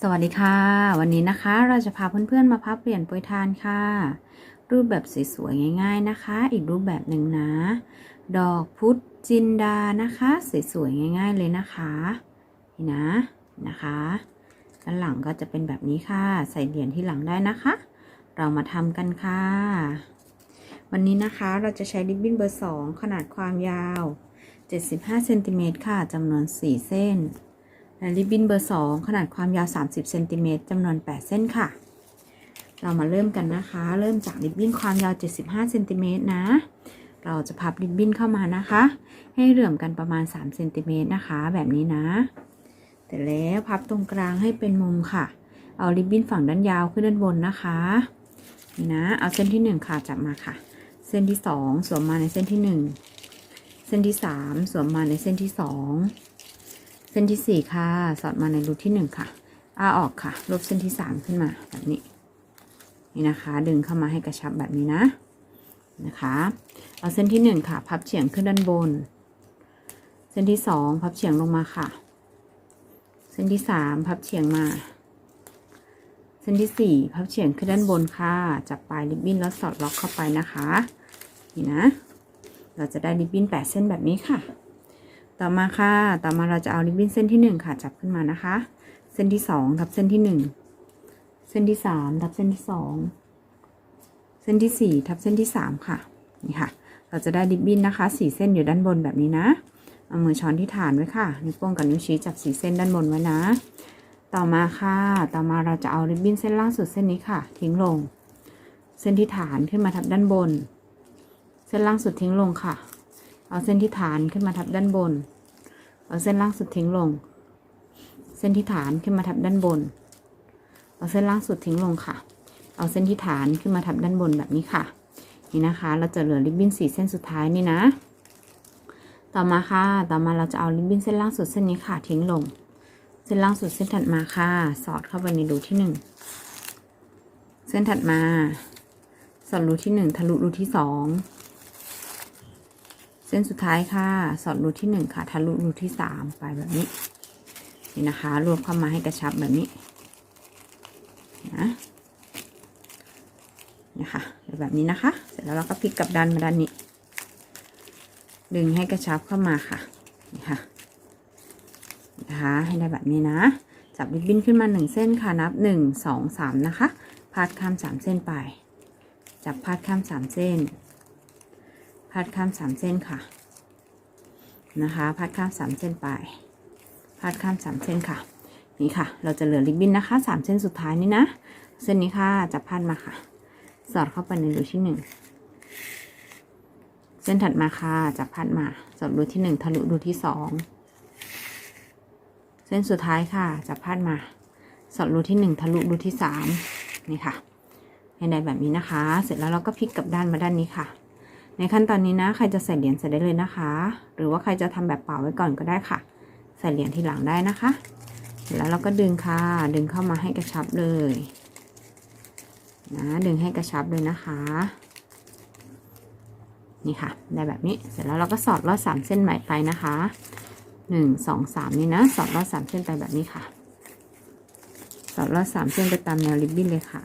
สวัสดีค่ะ วันนี้นะคะเราจะพาเพื่อนๆมาพับเปลี่ยนปรยทานค่ะ รูปแบบสวยๆง่าย ๆนะคะ อีกรูปแบบหนึ่งนะ ดอกพุธจินดานะคะสวยๆง่าย ๆเลยนะคะนี่นะนะคะด้านหลังก็จะเป็นแบบนี้ค่ะ ใส่เหรียญที่หลังได้นะคะ เรามาทำกันค่ะ วันนี้นะคะเราจะใช้ริบบิ้นเบอร์2ขนาดความยาว 75เซนติเมตรค่ะจำนวน 4 เส้น และริบบิ้นเบอร์ 2 ขนาดความยาว 30เซนติเมตรจำนวน 8 เส้นค่ะ เรามาเริ่มกันนะคะ เริ่มจากริบบิ้นความยาว 75เซนติเมตรนะ เราจะพับริบบิ้นเข้ามานะคะ ให้เหลื่อมกันประมาณ3เซนติเมตรนะคะ แบบนี้นะ แต่แล้วพับตรงกลางให้เป็นมุมค่ะ เอาริบบิ้นฝั่งด้านยาวขึ้นด้านบนนะคะนี่นะ เอาเส้นที่ 1 ค่ะ จับมาค่ะ เส้นที่ 2 สวมมาในเส้นที่ 1 เส้นที่ 3 สวมมาในเส้นที่ 2 เส้นที่ 4 ค่ะ สอดมาในรูที่ 1 ค่ะอ้าออกค่ะ ลบเส้นที่ 3 ขึ้นมาแบบนี้ นี่นะคะ ดึงเข้ามาให้กระชับแบบนี้นะ นะคะ เอาเส้นที่ 1 ค่ะ พับเฉียงขึ้นด้านบน เส้นที่ 2 พับเฉียงลงมาค่ะ เส้นที่ 3 พับเฉียงมา เส้นที่ 4 พับเฉียงขึ้นด้านบนค่ะ จับปลายริบบิ้นแล้วสอดล็อกเข้าไปนะคะ นี่นะ เราจะได้ริบบิ้น 8 เส้นแบบนี้ค่ะ ต่อมาค่ะ ต่อมาเราจะเอาริบบิ้นเส้นที่ 1 ค่ะ จับขึ้นมานะคะ เส้นที่ 2 ทับเส้นที่ 1 เส้นที่ 3 ทับเส้นที่ 2 เส้นที่ 4 ทับเส้นที่ 3 ค่ะ นี่ค่ะ เราจะได้ริบบิ้นนะคะ4เส้นอยู่ด้านบนแบบนี้นะ เอามือช้อนที่ฐานไว้ค่ะ นิ้วโป้งกับนิ้วชี้จับ4เส้นด้านบนไว้นะ ต่อมาค่ะ ต่อมาเราจะเอาริบบิ้นเส้นล่างสุดเส้นนี้ค่ะ ทิ้งลง เส้นที่ฐานขึ้นมาทับด้านบน เส้นล่างสุดทิ้งลงค่ะ เอาเส้นที่ฐานขึ้นมาทับด้านบน เอาเส้นล่างสุดทิ้งลง เส้นที่ฐานขึ้นมาทับด้านบน เอาเส้นล่างสุดทิ้งลงค่ะ เอาเส้นที่ฐานขึ้นมาทับด้านบนแบบนี้ค่ะ นี่นะคะ เราจะเหลือริบบิ้นสี่เส้นสุดท้ายนี่นะ ต่อมาค่ะ ต่อมาเราจะเอาริบบิ้นเส้นล่างสุดเส้นนี้ค่ะทิ้งลง เส้นล่างสุดเส้นถัดมาค่ะ สอดเข้าไปในรูที่หนึ่ง เส้นถัดมาสอดรูที่หนึ่งทะลุรูที่สอง ส้นสุดท้ายค่ะ สอดรูที่หนึ่งค่ะทะลุรูที่สามไปแบบนี้ นี่นะคะ รวบเข้ามาให้กระชับแบบนี้นะนะคะแบบนี้นะคะ เสร็จแล้วเราก็พลิกกลับด้านมาด้านนี้ ดึงให้กระชับเข้ามาค่ะนี่ค่ะนะคะ ให้ได้แบบนี้นะ จับริบบิ้นขึ้นมาหนึ่งเส้นค่ะนับหนึ่งสองสามนะคะพาดข้ามสามเส้นไป จับพาดข้ามสามเส้น พาดข้ามสามเส้นค่ะ นะคะพาดข้ามสามเส้นไปพาดข้ามสามเส้นค่ะ นี่ค่ะ เราจะเหลือริบบิ้นนะคะสามเส้นสุดท้ายนี่นะ เส้นนี้ค่ะจับพาดมาค่ะ สอดเข้าไปในรูที่หนึ่งเส้นถัดมาค่ะจับพาดมา สอดรูที่หนึ่งทะลุรูที่สองเส้นสุดท้ายค่ะจับพาดมา สอดรูที่หนึ่งทะลุรูที่สามนี่ค่ะให้ได้แบบนี้นะคะ เสร็จแล้วเราก็พลิกกลับด้านมาด้านนี้ค่ะ ในขั้นตอนนี้นะ ใครจะใส่เหรียญใส่ได้เลยนะคะ หรือว่าใครจะทำแบบเปล่าไว้ก่อนก็ได้ค่ะ ใส่เหรียญทีหลังได้นะคะเสร็จแล้วเราก็ดึงค่ะ ดึงเข้ามาให้กระชับเลยนะดึงให้กระชับเลยนะคะ นี่ค่ะ ได้แบบนี้เสร็จแล้วเราก็สอดลอดสามเส้นใหม่ไปนะคะหนึ่งสองสามนี่นะ สอดลอดสามเส้นไปแบบนี้ค่ะ สอดลอดสามเส้นไปตามแนวริบบิ้นเลยค่ะ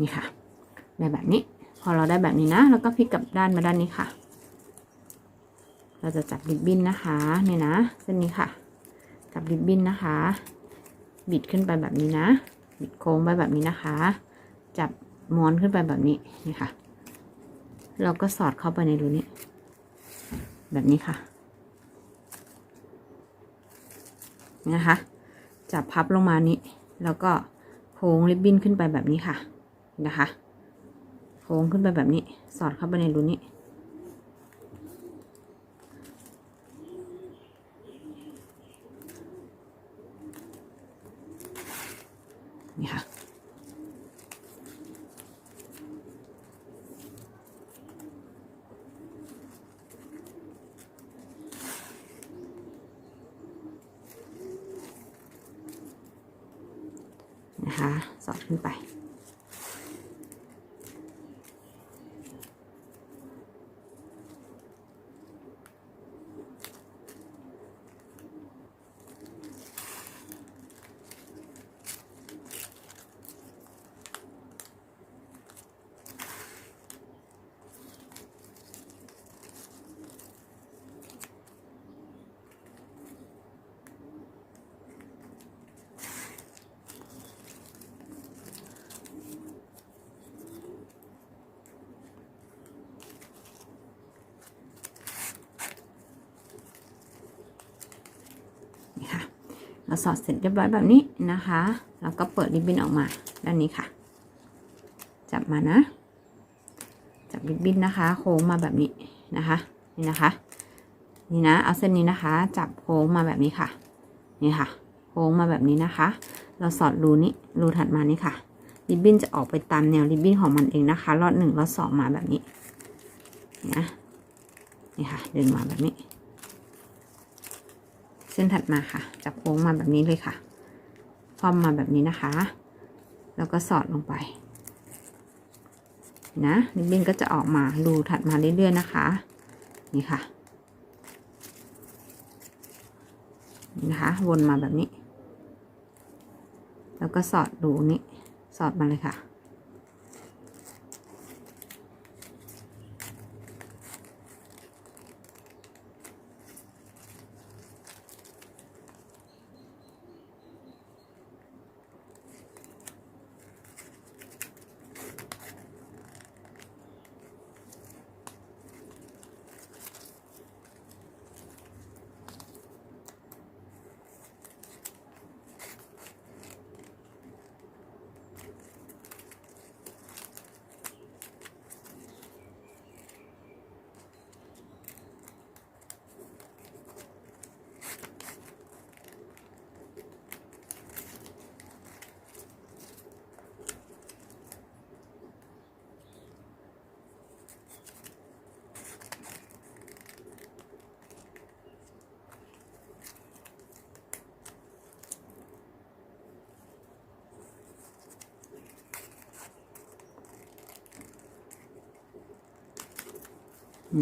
นี่ค่ะได้แบบนี้ พอเราได้แบบนี้นะ แล้วก็พลิกกลับด้านมาด้านนี้ค่ะ เราจะจับริบบิ้นนะคะเนี่ยนะเส้นนี้ค่ะ จับริบบิ้นนะคะ บิดขึ้นไปแบบนี้นะ บิดโค้งไปแบบนี้นะคะ จับม้วนขึ้นไปแบบนี้นี่ค่ะ เราก็สอดเข้าไปในรูนี้ แบบนี้ค่ะนะคะ จับพับลงมานี้ แล้วก็โค้งริบบิ้นขึ้นไปแบบนี้ค่ะ นะคะโค้งขึ้นไปแบบนี้ สอดเข้าไปในรูนี้ นี่ค่ะ นะคะ สอดขึ้นไป เราสอดเสร็จเรียบร้อยแบบนี้นะคะ แล้วก็เปิดริบบิ้นออกมาด้านนี้ค่ะ จับมานะ จับริบบิ้นนะคะ โค้งมาแบบนี้นะคะ นี่นะคะ นี่นะ เอาเส้นนี้นะคะ จับโค้งมาแบบนี้ค่ะ นี่ค่ะ โค้งมาแบบนี้นะคะ เราสอดรูนี้ รูถัดมานี่ค่ะ ริบบิ้นจะออกไปตามแนวริบบิ้นของมันเองนะคะ รอดหนึ่งรอดสองมาแบบนี้ นะ นี่ค่ะ ดึงมาแบบนี้ เส้นถัดมาค่ะ จับโค้งมาแบบนี้เลยค่ะคว่ำมาแบบนี้นะคะ แล้วก็สอดลงไป นะริบบิ้นก็จะออกมารูถัดมาเรื่อยๆนะคะ นี่ค่ะนะคะวนมาแบบนี้ แล้วก็สอดรูนี้ สอดมาเลยค่ะ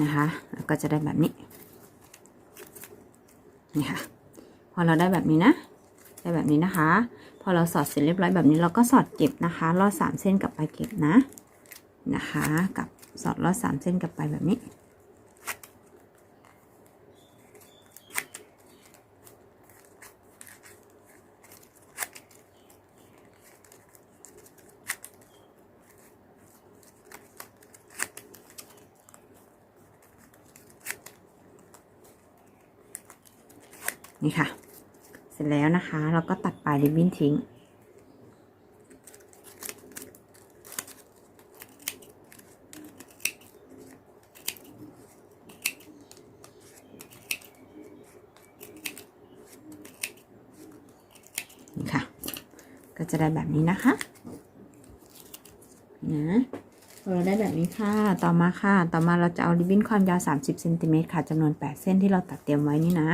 นะคะแล้วก็จะได้แบบนี้นี่ค่ะพอเราได้แบบนี้นะ ได้แบบนี้นะคะ พอเราสอดเสร็จเรียบร้อยแบบนี้เราก็สอดเก็บนะคะลอดสามเส้นกลับไปเก็บนะนะคะ กับสอดลอดสามเส้นกลับไปแบบนี้ นี่ค่ะ เสร็จแล้วนะคะ เราก็ตัดปลายริบบิ้นทิ้ง นี่ค่ะ ก็จะได้แบบนี้นะคะนะเราได้แบบนี้ค่ะ ต่อมาค่ะ ต่อมาเราจะเอาริบบิ้นความยาว 30เซนติเมตรค่ะจำนวน 8 เส้นที่เราตัดเตรียมไว้นี่นะ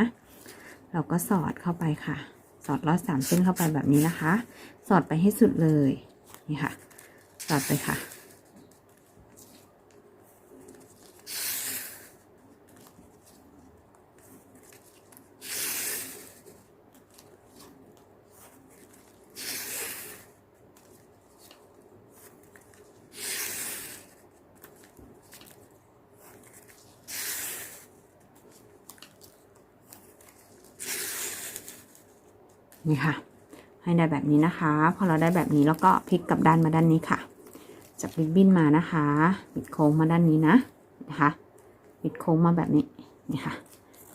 เราก็สอดเข้าไปค่ะ สอดลอดสามเส้นเข้าไปแบบนี้นะคะ สอดไปให้สุดเลย นี่ค่ะ สอดไปค่ะ นี่ค่ะ ให้ได้แบบนี้นะคะ พอเราได้แบบนี้แล้วก็พลิกกลับด้านมาด้านนี้ค่ะจับริบบิ้นมานะคะ บิดโค้งมาด้านนี้นะนะคะบิดโค้งมาแบบนี้นี่ค่ะ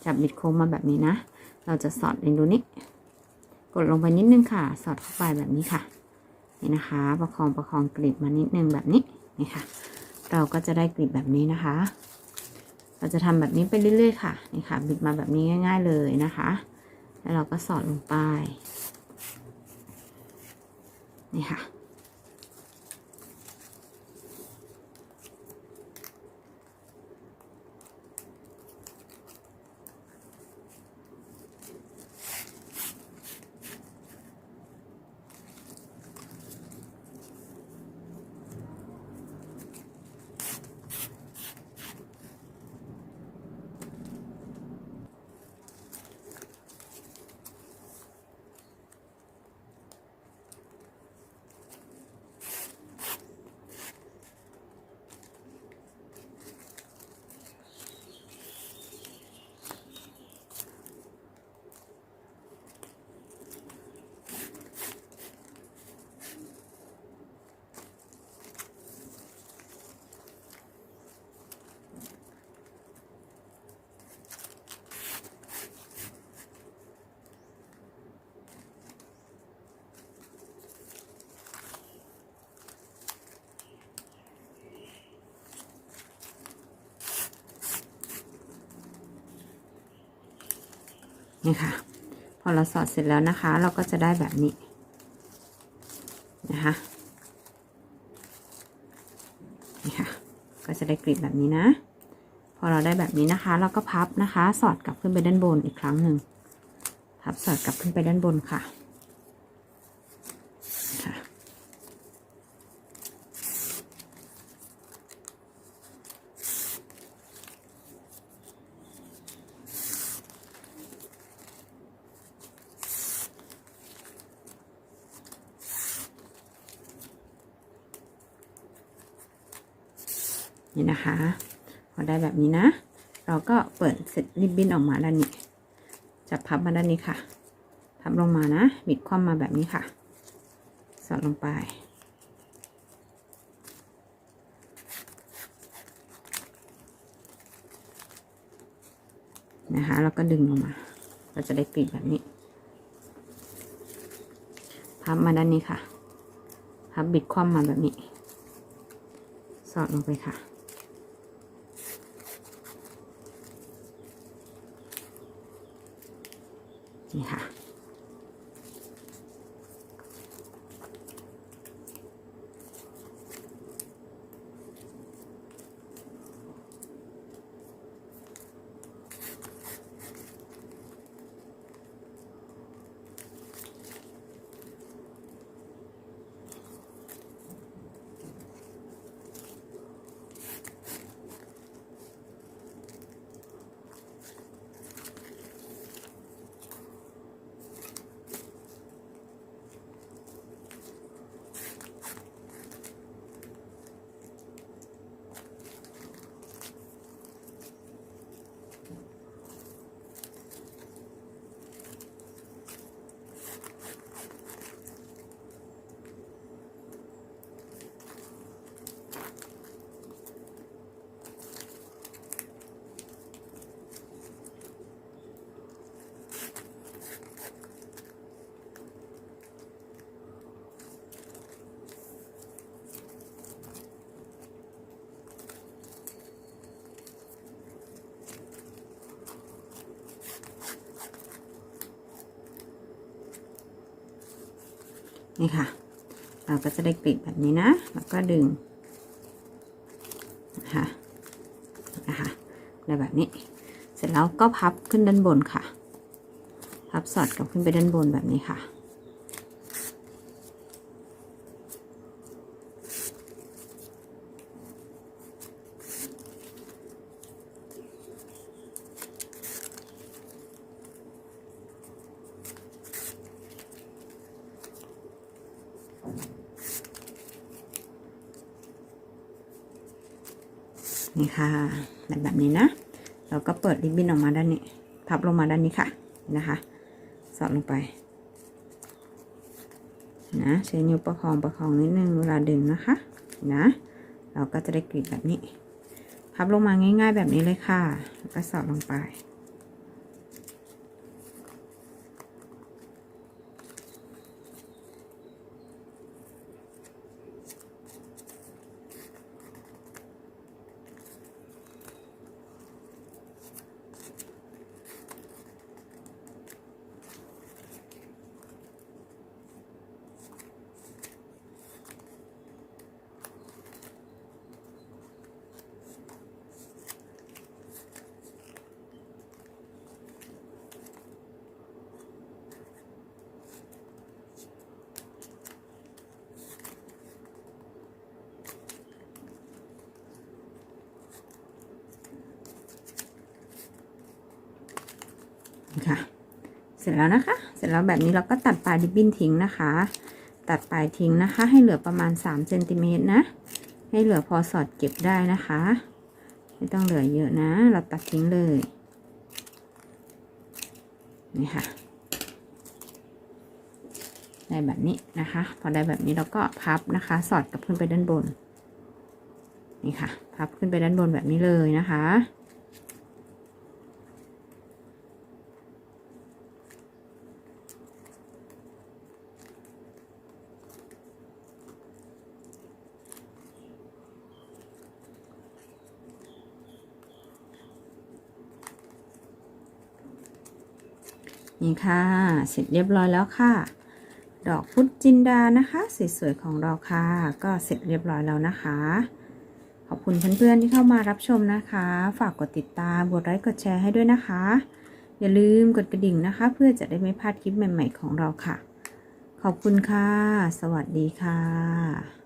จับบิดโค้งมาแบบนี้นะ เราจะสอดในรูนี้กดลงไปนิดนึงค่ะ สอดเข้าไปแบบนี้ค่ะ นี่นะคะ ประคองประคองกลีบมานิดนึงแบบนี้นี่ค่ะ เราก็จะได้กลีบแบบนี้นะคะ เราจะทำแบบนี้ไปเรื่อยๆค่ะ นี่ค่ะ บิดมาแบบนี้ง่าย ๆเลยนะคะ แล้วเราก็สอดลงไป นี่ค่ะ นี่ค่ะ พอเราสอดเสร็จแล้วนะคะ เราก็จะได้แบบนี้นะคะนี่ค่ะ ก็จะได้กลีบแบบนี้นะ พอเราได้แบบนี้นะคะ เราก็พับนะคะ สอดกลับขึ้นไปด้านบนอีกครั้งหนึ่งพับสอดกลับขึ้นไปด้านบนค่ะค่ะ นี่นะคะ พอได้แบบนี้นะ เราก็เปิดเสร็จริบบิ้นออกมาด้านนี้จะพับมาด้านนี้ค่ะ พับลงมานะ บิดคว่ำมาแบบนี้ค่ะ สอดลงไป นะคะแล้วก็ดึงลงมา เราจะได้กลีบแบบนี้ พับมาด้านนี้ค่ะพับบิดคว่ำมาแบบนี้ สอดลงไปค่ะ นี่ค่ะ นี่ค่ะ เราก็จะได้กลีบแบบนี้นะ แล้วก็ดึงนะคะนะคะได้แบบนี้ เสร็จแล้วก็พับขึ้นด้านบนค่ะ พับสอดกลับขึ้นไปด้านบนแบบนี้ค่ะ นี่ค่ะแบบแบบนี้นะเราก็เปิดริบบิ้นออกมาด้านนี้ พับลงมาด้านนี้ค่ะนะคะสอดลงไปนะใช้นิ้วประคองประคองนิดนึงเวลาดึงนะคะนะเราก็จะได้กรีดแบบนี้ พับลงมาง่าย ๆ แบบนี้เลยค่ะแล้วก็สอดลงไป ค่ะ เสร็จแล้วนะคะ เสร็จแล้วแบบนี้เราก็ตัดปลายริบบิ้นทิ้งนะคะ ตัดปลายทิ้งนะคะ ให้เหลือประมาณ3เซนติเมตรนะ ให้เหลือพอสอดเก็บได้นะคะ ไม่ต้องเหลือเยอะนะ เราตัดทิ้งเลย นี่ค่ะ ได้แบบนี้นะคะ พอได้แบบนี้เราก็พับนะคะ สอดกลับขึ้นไปด้านบน นี่ค่ะ พับขึ้นไปด้านบนแบบนี้เลยนะคะ นี่ค่ะ เสร็จเรียบร้อยแล้วค่ะ ดอกพุธจินดานะคะ สวยๆของเราค่ะ ก็เสร็จเรียบร้อยแล้วนะคะ ขอบคุณเพื่อนๆที่เข้ามารับชมนะคะ ฝากกดติดตามกดไลค์กดแชร์ให้ด้วยนะคะ อย่าลืมกดกระดิ่งนะคะ เพื่อจะได้ไม่พลาดคลิปใหม่ ๆ ของเราค่ะ ขอบคุณค่ะ สวัสดีค่ะ